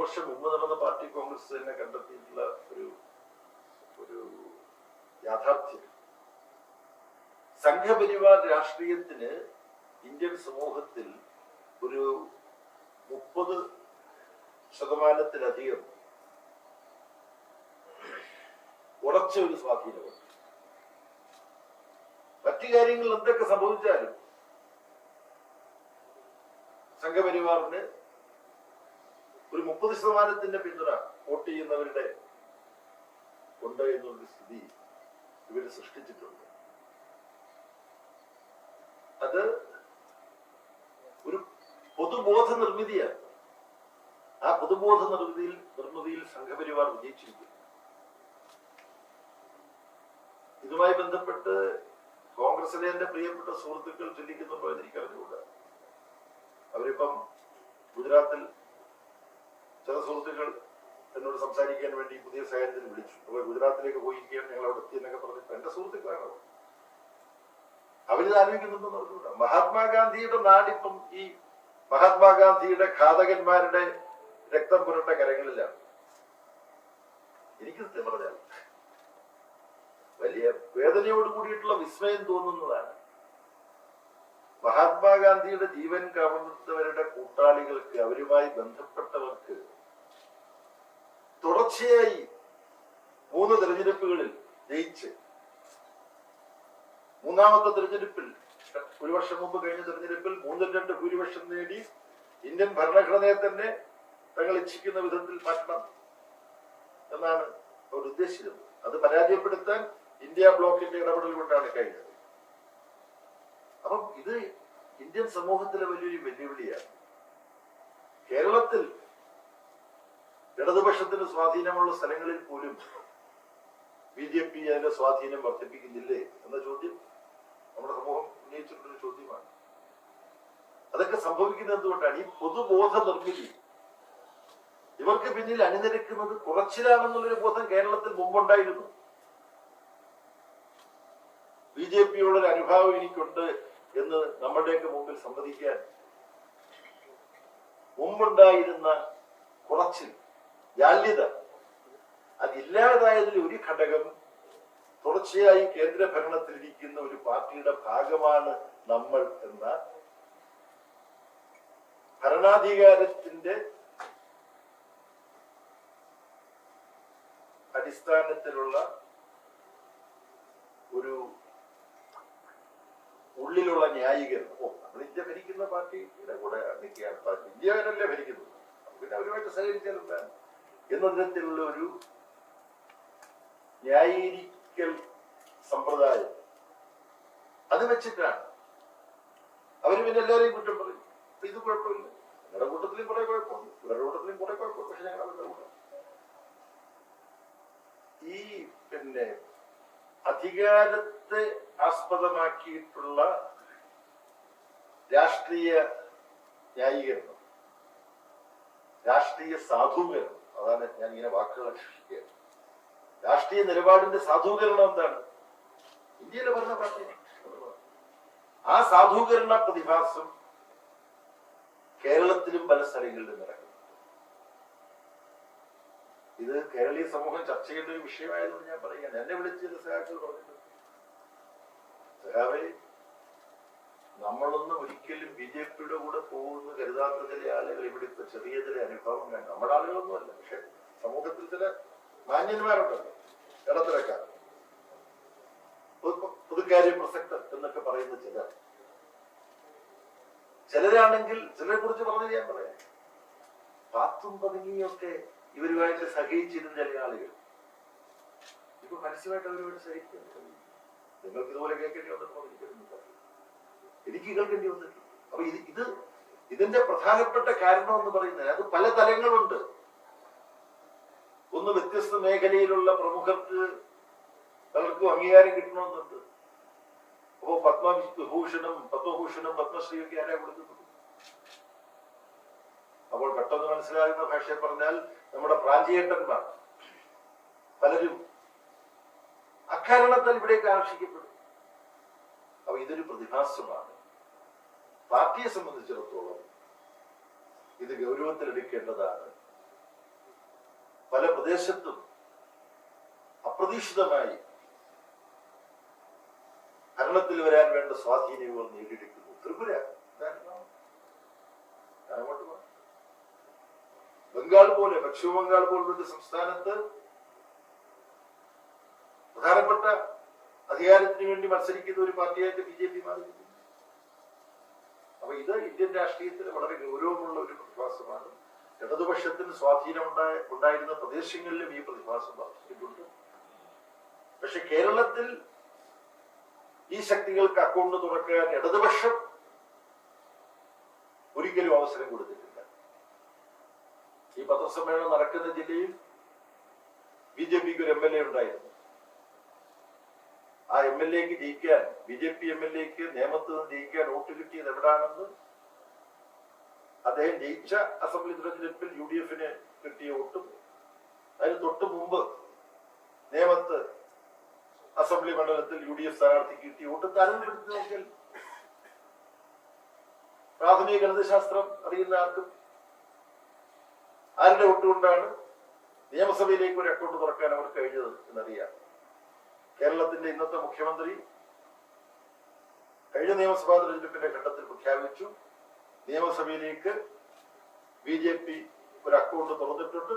വർഷം നടന്ന പാർട്ടി കോൺഗ്രസ് തന്നെ കണ്ടെത്തിയിട്ടുള്ള ഒരു ഒരു യാഥാർത്ഥ്യം. സംഘപരിവാർ രാഷ്ട്രീയത്തിന് ഇന്ത്യൻ സമൂഹത്തിൽ ഒരു മുപ്പത് ശതമാനത്തിലധികം ഉറച്ച ഒരു സ്വാധീനമുണ്ട്. മറ്റു കാര്യങ്ങൾ എന്തൊക്കെ സംഭവിച്ചാലും സംഘപരിവാറിന് മുപ്പത് ശതമാനത്തിന്റെ പിന്തുണ വോട്ട് ചെയ്യുന്നവരുടെ ഉണ്ട് എന്നൊരു സ്ഥിതി ഇവർ സൃഷ്ടിച്ചിട്ടുണ്ട്. അത് ഒരു പൊതുബോധ നിർമ്മിതിയാണ് ആ പൊതുബോധ നിർമ്മിതിയിൽ നിർമ്മിതിയിൽ സംഘപരിവാർ വിജയിച്ചിരിക്കുന്നു ഇതുമായി ബന്ധപ്പെട്ട് കോൺഗ്രസിലെ എന്റെ പ്രിയപ്പെട്ട സുഹൃത്തുക്കൾ ചിന്തിക്കുന്നുണ്ടോ എന്ന് അറിഞ്ഞുകൂടാ. അവരിപ്പം ഗുജറാത്തിൽ ചില സുഹൃത്തുക്കൾ എന്നോട് സംസാരിക്കാൻ വേണ്ടി പുതിയ സാഹചര്യത്തിൽ വിളിച്ചു. അപ്പോൾ ഗുജറാത്തിലേക്ക് പോയിരിക്കുകയാണ് ഞങ്ങൾ അവിടെ എത്തി എന്നൊക്കെ പറഞ്ഞിട്ട് എന്റെ സുഹൃത്തുക്കളാണ്. അവരിത് ആലോചിക്കുന്നുണ്ടെന്ന് പറഞ്ഞുകൂടാ? മഹാത്മാഗാന്ധിയുടെ നാടിപ്പം ഈ മഹാത്മാഗാന്ധിയുടെ ഘാതകന്മാരുടെ രക്തം പുരട്ട കരങ്ങളിലാണ്. എനിക്ക് സത്യം പറഞ്ഞാൽ വലിയ വേദനയോട് കൂടിയിട്ടുള്ള വിസ്മയം തോന്നുന്നതാണ് മഹാത്മാഗാന്ധിയുടെ ജീവൻ കവർന്നവരുടെ കൂട്ടാളികൾക്ക് അവരുമായി ബന്ധപ്പെട്ടവർക്ക് തുടർച്ചയായി മൂന്ന് തെരഞ്ഞെടുപ്പുകളിൽ ജയിച്ച് മൂന്നാമത്തെ തെരഞ്ഞെടുപ്പിൽ ഒരു വർഷം മുമ്പ് കഴിഞ്ഞ തെരഞ്ഞെടുപ്പിൽ മൂന്നിൽ രണ്ട് ഭൂരിപക്ഷം നേടി ഇന്ത്യൻ ഭരണഘടനയെ തന്നെ തങ്ങൾ ഇച്ഛിക്കുന്ന വിധത്തിൽ മാറ്റണം എന്നാണ് അവർ ഉദ്ദേശിച്ചത് അത് പരാജയപ്പെടുത്താൻ ഇന്ത്യ ബ്ലോക്കിന്റെ ഇടപെടൽ കൊണ്ടാണ് കഴിഞ്ഞത്. അപ്പം ഇത് ഇന്ത്യൻ സമൂഹത്തിലെ വലിയൊരു വെല്ലുവിളിയാണ്. കേരളത്തിൽ ഇടതുപക്ഷത്തിന് സ്വാധീനമുള്ള സ്ഥലങ്ങളിൽ പോലും ബി ജെ പി അതിന്റെ സ്വാധീനം വർദ്ധിപ്പിക്കുന്നില്ലേ എന്ന ചോദ്യം നമ്മുടെ സമൂഹം ഉന്നയിച്ചിട്ടുള്ള ചോദ്യമാണ്. അതൊക്കെ സംഭവിക്കുന്നത് എന്തുകൊണ്ടാണ്? ഈ പൊതുബോധ നിർമ്മിതി. ഇവർക്ക് പിന്നിൽ അണിനിരക്കുന്നത് കുറച്ചിലാണെന്നുള്ളൊരു ബോധം കേരളത്തിൽ മുമ്പുണ്ടായിരുന്നു. ബി ജെ പിയോടൊരു അനുഭാവം എനിക്കുണ്ട് എന്ന് നമ്മുടെയൊക്കെ മുമ്പിൽ സമ്മതിക്കാൻ മുമ്പുണ്ടായിരുന്ന കുറച്ചിൽ ജാല്യത. അതില്ലാതായതിൽ ഒരു ഘടകം തുടർച്ചയായി കേന്ദ്ര ഭരണത്തിലിരിക്കുന്ന ഒരു പാർട്ടിയുടെ ഭാഗമാണ് നമ്മൾ എന്ന ഭരണാധികാരത്തിന്റെ അടിസ്ഥാനത്തിലുള്ള ഒരു ഉള്ളിലുള്ള ന്യായീകരണം. ഓ നമ്മൾ ഇന്ത്യ ഭരിക്കുന്ന പാർട്ടിയുടെ കൂടെ നിൽക്കുകയാണ്. ഇന്ത്യയിലല്ലേ ഭരിക്കുന്നത്. പിന്നെ അവരുമായിട്ട് സഹകരിച്ചാൽ എന്ന വിധത്തിലുള്ള ഒരു ന്യായീകരിക്കൽ സമ്പ്രദായം. അത് വെച്ചിട്ടാണ്. അവർ പിന്നെ എല്ലാവരെയും കുറ്റം പറയും. ഇത് കുഴപ്പമില്ല. നിങ്ങളുടെ കൂട്ടത്തിലും കുറെ കുഴപ്പമുണ്ട്. ഇവരുടെ കൂട്ടത്തിലും കുറെ കുഴപ്പമുണ്ട്. പക്ഷെ ഞങ്ങൾ അവരുടെ കൂടെ. ഈ പിന്നെ അധികാരത്തെ ആസ്പദമാക്കിയിട്ടുള്ള രാഷ്ട്രീയ ന്യായീകരണം രാഷ്ട്രീയ സാധൂകരണം അതാണ് ഞാൻ ഇങ്ങനെ വാക്കുകൾ അന്വേഷിക്കുക രാഷ്ട്രീയ നിലപാടിന്റെ സാധൂകരണം എന്താണ്? ഇന്ത്യയിലെ ഭരണ പാർട്ടി ആ സാധൂകരണ പ്രതിഭാസം കേരളത്തിലും പല സ്ഥലങ്ങളിലും നടക്കുന്നു. ഇത് കേരളീയ സമൂഹം ചർച്ച ചെയ്യേണ്ട ഒരു വിഷയമായതെന്ന് ഞാൻ പറയുകയാണ്. എന്നെ വിളിച്ച് ചില പറഞ്ഞിട്ടുണ്ട്. നമ്മളൊന്നും ഒരിക്കലും ബി ജെ പിയുടെ കൂടെ പോകുന്ന കരുതാത്ത ചില ആളുകൾ ഇവിടെ ഇപ്പൊ ചെറിയ ചില അനുഭവം വേണം നമ്മുടെ ആളുകളൊന്നും അല്ല പക്ഷെ സമൂഹത്തിൽ ചില മാന്യന്മാരുണ്ടല്ലോ ഇടത്തിലക്കാർ പുതുക്കാരി പ്രസക്തർ എന്നൊക്കെ പറയുന്ന ചിലർ. ചിലരാണെങ്കിൽ ചിലരെ കുറിച്ച് പറഞ്ഞു ഞാൻ പറയാം. പാത്തും പതുങ്ങിയൊക്കെ ഇവരുമായിട്ട് സഹകരിച്ചിരുന്ന ചില ആളുകൾ. ഇപ്പൊ പരസ്യമായിട്ട് അവരുമായിട്ട് സഹിക്കുന്നു നിങ്ങൾക്ക് ഇതുപോലെ കേൾക്കേണ്ടി വന്നിട്ടുണ്ടോ പറഞ്ഞിരിക്കുന്നു എനിക്കറിയില്ല. എനിക്ക് കേൾക്കേണ്ടി വന്നിട്ടുണ്ട് അപ്പൊ ഇത് ഇത് ഇതിന്റെ പ്രധാനപ്പെട്ട കാരണം എന്ന് പറയുന്നത് അത് പല തലങ്ങളുണ്ട്. ഒന്ന് വ്യത്യസ്ത മേഖലയിലുള്ള പ്രമുഖർക്ക് പലർക്കും അംഗീകാരം കിട്ടണമെന്നുണ്ട്. അപ്പോ പത്മവിഭൂഷണം പത്മഭൂഷണം പത്മശ്രീയൊക്കെ ആരാ കൊടുക്കുന്നത്? അപ്പോൾ പെട്ടെന്ന് മനസ്സിലാകുന്ന ഭാഷയെ പറഞ്ഞാൽ നമ്മുടെ പ്രാഞ്ചിയേട്ടന്മാർ പലരും അക്കാരണത്താൽ ഇവിടേക്ക് ആകർഷിക്കപ്പെടും. അപ്പൊ ഇതൊരു പ്രതിഭാസമാണ്. പാർട്ടിയെ സംബന്ധിച്ചിടത്തോളം ഇത് ഗൗരവത്തിലെടുക്കേണ്ടതാണ്. പല പ്രദേശത്തും അപ്രതീക്ഷിതമായി ഭരണത്തിൽ വരാൻ വേണ്ട സ്വാധീനങ്ങൾ നേടിയെടുക്കുന്നു. ത്രിപുര. ബംഗാൾ പോലെ പശ്ചിമ ബംഗാൾ പോലുള്ള സംസ്ഥാനത്ത് പ്രധാനപ്പെട്ട അധികാരത്തിന് വേണ്ടി മത്സരിക്കുന്ന ഒരു പാർട്ടിയായിട്ട് ബി ജെ പി മാറിയിരിക്കുന്നു. അപ്പൊ ഇത് ഇന്ത്യൻ രാഷ്ട്രീയത്തിൽ വളരെ ഗൗരവമുള്ള ഒരു പ്രതിഭാസമാണ്. ഇടതുപക്ഷത്തിന് സ്വാധീനം ഉണ്ടായ ഉണ്ടായിരുന്ന പ്രദേശങ്ങളിലും ഈ പ്രതിഭാസം വർദ്ധിച്ചിട്ടുണ്ട്. പക്ഷെ കേരളത്തിൽ ഈ ശക്തികൾക്ക് അക്കൗണ്ട് തുറക്കാൻ ഇടതുപക്ഷം ഒരിക്കലും അവസരം കൊടുത്തിട്ടില്ല. ഈ പത്രസമ്മേളനം നടക്കുന്ന ജില്ലയിൽ ബി ജെ പിക്ക് ഒരു എം എൽ എ ഉണ്ടായിരുന്നു. ആ എം എൽ എക്ക് ജയിക്കാൻ B J P M L എക്ക് നിയമത്തിൽ നിന്ന് ജയിക്കാൻ വോട്ട് കിട്ടിയത് എവിടാണെന്ന്? അദ്ദേഹം ജയിച്ച അസംബ്ലി തെരഞ്ഞെടുപ്പിൽ യു ഡി എഫിന് കിട്ടിയ വോട്ടും അതിന് തൊട്ട് മുമ്പ് നേമത്ത് അസംബ്ലി മണ്ഡലത്തിൽ യു ഡി എഫ് സ്ഥാനാർത്ഥിക്ക് കിട്ടിയ വോട്ടും താരതമ്യപ്പെടുത്തി പ്രാഥമിക ഗണിതശാസ്ത്രം അറിയുന്ന ആർക്കും ആരുടെ വോട്ടുകൊണ്ടാണ് നിയമസഭയിലേക്ക് ഒരു അക്കൗണ്ട് തുറക്കാൻ അവർ കഴിഞ്ഞത് എന്നറിയാം. കേരളത്തിന്റെ ഇന്നത്തെ മുഖ്യമന്ത്രി കഴിഞ്ഞ നിയമസഭാ തെരഞ്ഞെടുപ്പിന്റെ ഘട്ടത്തിൽ പ്രഖ്യാപിച്ചു. നിയമസഭയിലേക്ക് ബി ജെ പി ഒരു അക്കൗണ്ട് തുറന്നിട്ടുണ്ട്.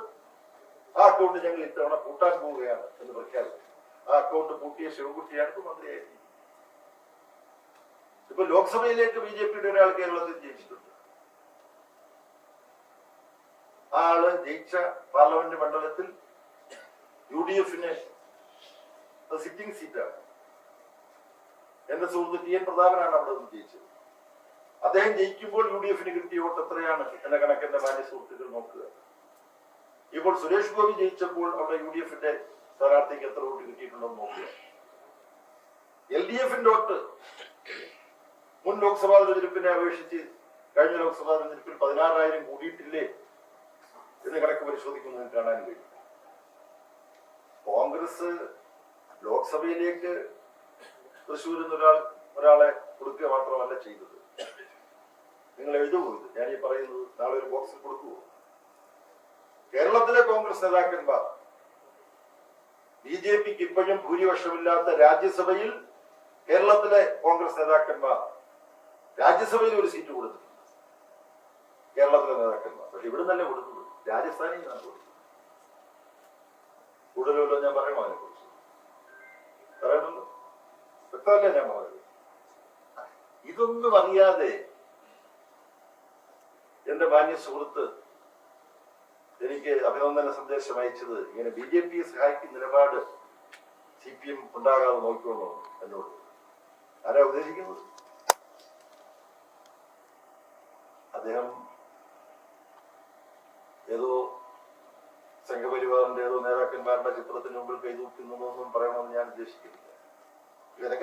ആ അക്കൗണ്ട് ഞങ്ങൾ ഇത്തവണ പൂട്ടാൻ പോവുകയാണ് എന്ന് പ്രഖ്യാപിച്ചു. ആ അക്കൗണ്ട് പൂട്ടിയ ശിവകുട്ടിയാണ് ഇപ്പൊ മന്ത്രിയായിരിക്കും ഇപ്പൊ ലോക്സഭയിലേക്ക് ബി ജെ പിയുടെ ഒരാൾ കേരളത്തിൽ ജയിച്ചിട്ടുണ്ട്. ആ ആൾ ജയിച്ച പാർലമെന്റ് മണ്ഡലത്തിൽ യു ഡി എഫിന് സിറ്റിംഗ് സീറ്റാണ് എന്റെ സുഹൃത്ത് ടി എൻ പ്രതാപനാണ് അവിടെ നിന്ന് ജയിച്ചത്. അദ്ദേഹം ജയിക്കുമ്പോൾ യു ഡി എഫിന് കിട്ടിയ വോട്ട് എത്രയാണ്? എന്ന കണക്ക് എന്റെ മാന്യ സുഹൃത്തുക്കൾ നോക്കുക. ഇപ്പോൾ സുരേഷ് ഗോപി ജയിച്ചപ്പോൾ അവിടെ യു ഡി എഫിന്റെ സ്ഥാനാർത്ഥിക്ക് എത്ര വോട്ട് കിട്ടിയിട്ടുണ്ടെന്ന് നോക്കുക. എൽ ഡി എഫിന്റെ വോട്ട് മുൻ ലോക്സഭാ തെരഞ്ഞെടുപ്പിനെ അപേക്ഷിച്ച് കഴിഞ്ഞ ലോക്സഭാ തെരഞ്ഞെടുപ്പിൽ പതിനാറായിരം കൂടിയിട്ടില്ലേ എന്ന് കണക്ക് പരിശോധിക്കുന്നതിന് കാണാൻ കഴിയും. കോൺഗ്രസ് ലോക്സഭയിലേക്ക് തൃശ്ശൂരിൽ നിന്ന് ഒരാൾ ഒരാളെ കൊടുക്കുക മാത്രമല്ല ചെയ്തത്. നിങ്ങൾ എഴുതുമോ ഇത്? ഞാൻ ഈ പറയുന്നത് നാളെ ഒരു ബോക്സിൽ കൊടുക്കുമോ കേരളത്തിലെ കോൺഗ്രസ് നേതാക്കന്മാർ ബി ജെ പിക്ക് ഇപ്പോഴും ഭൂരിപക്ഷമില്ലാത്ത രാജ്യസഭയിൽ കേരളത്തിലെ കോൺഗ്രസ് നേതാക്കന്മാർ രാജ്യസഭയിൽ ഒരു സീറ്റ് കൊടുത്തിട്ടുണ്ട് കേരളത്തിലെ നേതാക്കന്മാർ. പക്ഷെ ഇവിടെ കൊടുത്തത് രാജസ്ഥാനിൽ നിന്നാണ് കൊടുക്കുന്നത്. കൂടുതലല്ലോ ഞാൻ പറയണോ അതിനെ കുറിച്ച് വ്യക്തമല്ല ഞാൻ പറഞ്ഞത്? ഇതൊന്നും അറിയാതെ എന്റെ മാന്യ സുഹൃത്ത് എനിക്ക് അഭിനന്ദന സന്ദേശം അയച്ചത് ഇങ്ങനെ ബി ജെ പിയെ സഹായിക്കുന്ന നിലപാട് സി പി എം ഉണ്ടാകാതെ നോക്കിക്കൊള്ളണം എന്നോട്. ആരാ ഉദ്ദേശിക്കുന്നത് അദ്ദേഹം ഏതോ നേതാക്കന്മാരുടെ ചിത്രത്തിന് മുമ്പിൽ കൈതൂക്കുന്നതൊന്നും പറയണമെന്ന് ഞാൻ ഉദ്ദേശിക്കുന്നില്ല. ഇവരൊക്കെ